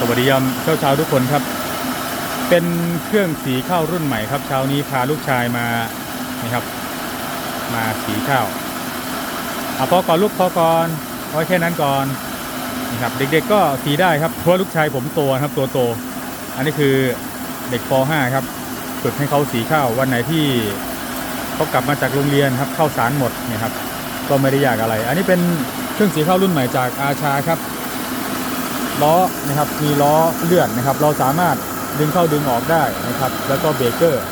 สวัสดียามเช้าเช้าๆทุกคนครับ เป็นเครื่องสีข้าวรุ่นใหม่ครับ เช้านี้พาลูกชายมานี่ครับ มาสีข้าวอะพอก่อนลูกพอก่อนเอแค่นั้นก่อนนี่ครับ เด็กๆก็สีได้ครับเพราะลูกชายผมโตนะครับตัวโต อันนี้คือเด็กป .5 ครับฝึกให้เขาสีข้าววันไหนที่เขากลับมาจากโรงเรียนครับเข้าวสารหมดนี่ครับ ก็ไม่ได้ยากอะไร อันนี้เป็นเครื่องสีข้าวรุ่นใหม่จากอาชาครับ ล้อนะครับมีล้อเลื่อนนะครับ เราสามารถดึงเข้าดึงออกได้นะครับ แล้วก็เบรกเกอร์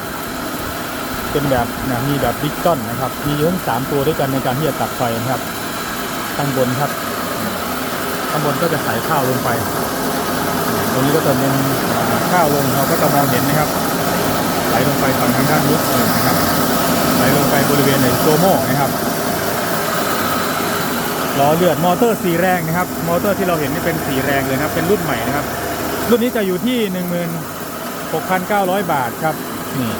เป็นแบบนะมีแบบบิ๊กต้นนะครับ มีทั้งสามตัวด้วยกันในการที่จะตัดไฟนะครับข้างบนครับข้างบนก็จะใส่ข้าวลงไป ตรงนี้ก็จะเป็นข้าวลงเราก็จะมองเห็นนะครับ ไหลลงไปฝั่งทางด้านนู้นนะครับไหลลงไปบริเวณในโซโม่นะครับ ล้อเลือดมอเตอร์สีแรงนะครับ มอเตอร์ที่เราเห็นนี่เป็นสีแรงเลยนะครับ เป็นรุ่นใหม่นะครับ รุ่นนี้จะอยู่ที่ 16,900 บาทครับนี่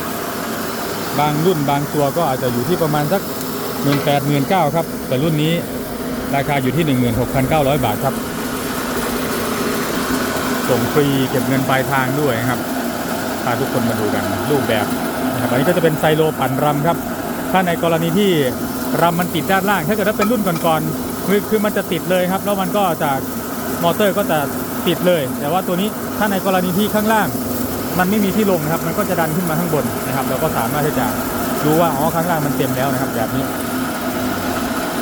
บางรุ่นบางตัวก็อาจจะอยู่ที่ประมาณสัก 1 8 0 0 0 9ครับแต่รุ่นนี้ราคาอยู่ที่ 16,900 บาทครับ ส่งฟรีเก็บเงินปลายทางด้วยครับพาทุกคนมาดูกันรูปแบบนะครับอันนี้ก็จะเป็นไซโลปั่นรำครับ ถ้าในกรณีที่ รำมันติดด้านล่าง ถ้าเกิดว่าเป็นรุ่นก่อนๆคือคือมันจะติดเลยครับ แล้วมันก็จะมอเตอร์ก็จะติดเลย แต่ว่าตัวนี้ถ้าในกรณีที่ข้างล่าง มันไม่มีที่ลงนะครับ มันก็จะดันขึ้นมาข้างบนนะครับเราก็สามารถที่จะรู้ว่าอ๋อข้างล่างมันเต็มแล้วนะครับ แบบนี้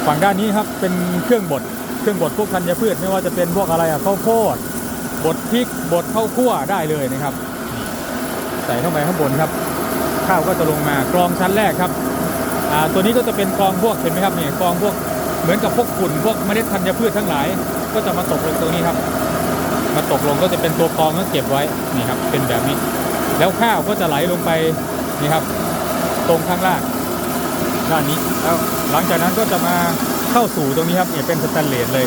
ฝั่งด้านนี้ครับเป็นเครื่องบดเครื่องบดพวกธัญพืชไม่ว่าจะเป็นพวกอะไรอะข้าวโพดบดพริกบดข้าวคั่วได้เลยนะครับ ใส่เข้าไปข้างบนครับ ข้าวก็จะลงมากรองชั้นแรกครับ ตัวนี้ก็จะเป็นกองพวกเห็นไหมครับเนี่ยกองพวกเหมือนกับพวกฝุ่นพวกเมล็ดธัญพืชทั้งหลาย ก็จะมาตกลงตรงนี้ครับ มาตกลงก็จะเป็นตัวกองก็เก็บไว้นี่ครับ เป็นแบบนี้ แล้วข้าวก็จะไหลลงไปนี่ครับ ตรงข้างล่างด้านนี้แล้วหลังจากนั้นก็จะมาเข้าสู่ตรงนี้ครับเนี่ยเป็นสแตนเลสเลย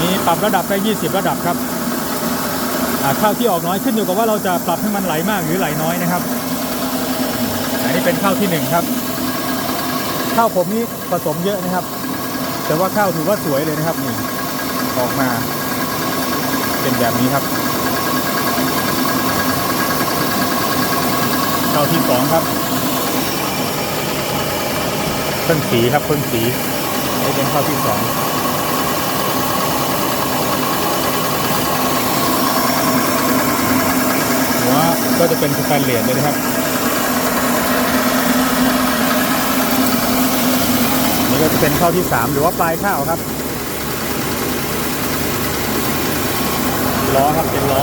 นี่ปรับระดับได้20 ระดับครับข้าวที่ออกน้อยขึ้นอยู่กับว่าเราจะปรับให้มันไหลมากหรือไหลน้อยนะครับ อันนี้เป็นข้าวที่หนึ่งครับ ข้าวผมนี่ผสมเยอะนะครับ แต่ว่าข้าวถือว่าสวยเลยนะครับนี่ออกมาเป็นแบบนี้ครับข้าวที่สองครับเพิ่งสีครับเพิ่งสีนี่เป็นข้าวที่สองหัวก็จะเป็นสแตนเลสเลยนะครับ นี่ก็จะเป็น ข้าที่ 3 หรือว่าปลายข้าวครับ ล้อครับเป็นล้อ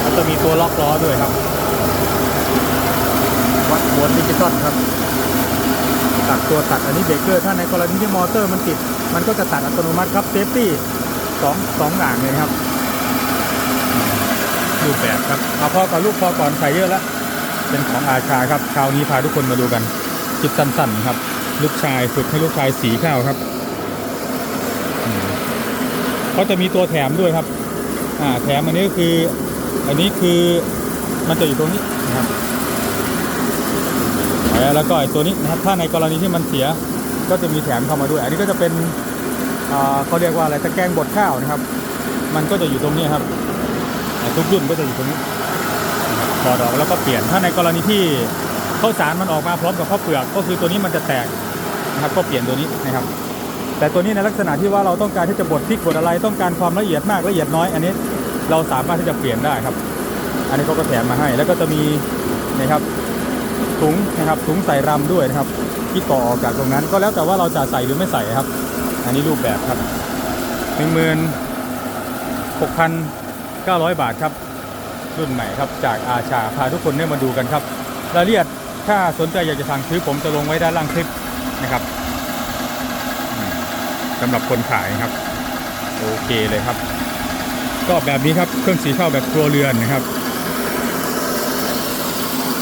แล้วจะมีตัวล็อกล้อด้วยครับ วัดวนดิจิตอลครับ ตัดตัวตัดอันนี้เบรกเกอร์ถ้าในกรณีที่มอเตอร์มันติด มันก็จะตัดอัตโนมัติครับเซฟตี้สองสองอย่างเลยครับรูปแบบครับเอาพอก่อนลูกพอก่อนใส่เยอะแล้ว เป็นของอาชาครับคราวนี้พาทุกคนมาดูกันคลิปสั้นๆครับ ลูกชายฝึกให้ลูกชายสีข้าวครับเขาจะมีตัวแถมด้วยครับ อ่าแถมอันนี้ก็คือ อันนี้คือมันจะอยู่ตรงนี้นะครับแล้วก็ไอ้ตัวนี้นะครับถ้าในกรณีที่มันเสียก็จะมีแถมเข้ามาด้วย อันนี้ก็จะเป็นอ่าเขาเรียกว่าอะไรตะแกรงบดข้าวนะครับ มันก็จะอยู่ตรงนี้ครับทุกรุ่นก็จะอยู่ตรงนี้ถอดออกแล้วก็เปลี่ยนถ้าในกรณีที่ข้าวสารมันออกมาพร้อมกับข้าวเปลือก ก็คือตัวนี้มันจะแตก นะครับก็เปลี่ยนตัวนี้นะครับ แต่ตัวนี้ในลักษณะที่ว่าเราต้องการที่จะบดพริกบดอะไรต้องการความละเอียดมากละเอียดน้อย อันนี้เราสามารถที่จะเปลี่ยนได้ครับ อันนี้เขาก็แถมมาให้ แล้วก็จะมีนะครับถุงนะครับถุงใส่รำด้วยนะครับ ที่ต่อออกจากตรงนั้นก็แล้วแต่ว่าเราจะใส่หรือไม่ใส่ครับ อันนี้รูปแบบครับหนึ่งหมื่นหกพันเก้าร้อยบาทครับรุ่นใหม่ครับจากอาชาพาทุกคนได้มาดูกันครับรายละเอียดถ้าสนใจอยากจะสั่งซื้อผมจะลงไว้ด้านล่างคลิป นะครับสำหรับคนขายครับ โอเคเลยครับ ก็แบบนี้ครับเครื่องสีเข้าแบบครัวเรือนนะครับ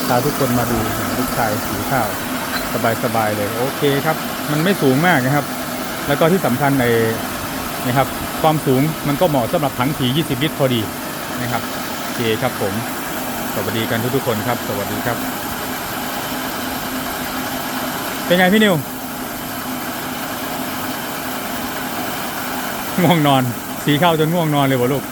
พาทุกคนมาดูลูกชายสีข้าวสบายๆเลย โอเคครับ มันไม่สูงมากนะครับ แล้วก็ที่สำคัญในนะครับ ความสูงมันก็เหมาะสำหรับถังสี20 ลิตรพอดีนะครับโอเคครับผม สวัสดีกันทุกๆคนครับ สวัสดีครับ เป็นไงพี่นิว ง่วงนอน สีเข้าจนง่วงนอนเลยบ่ลูก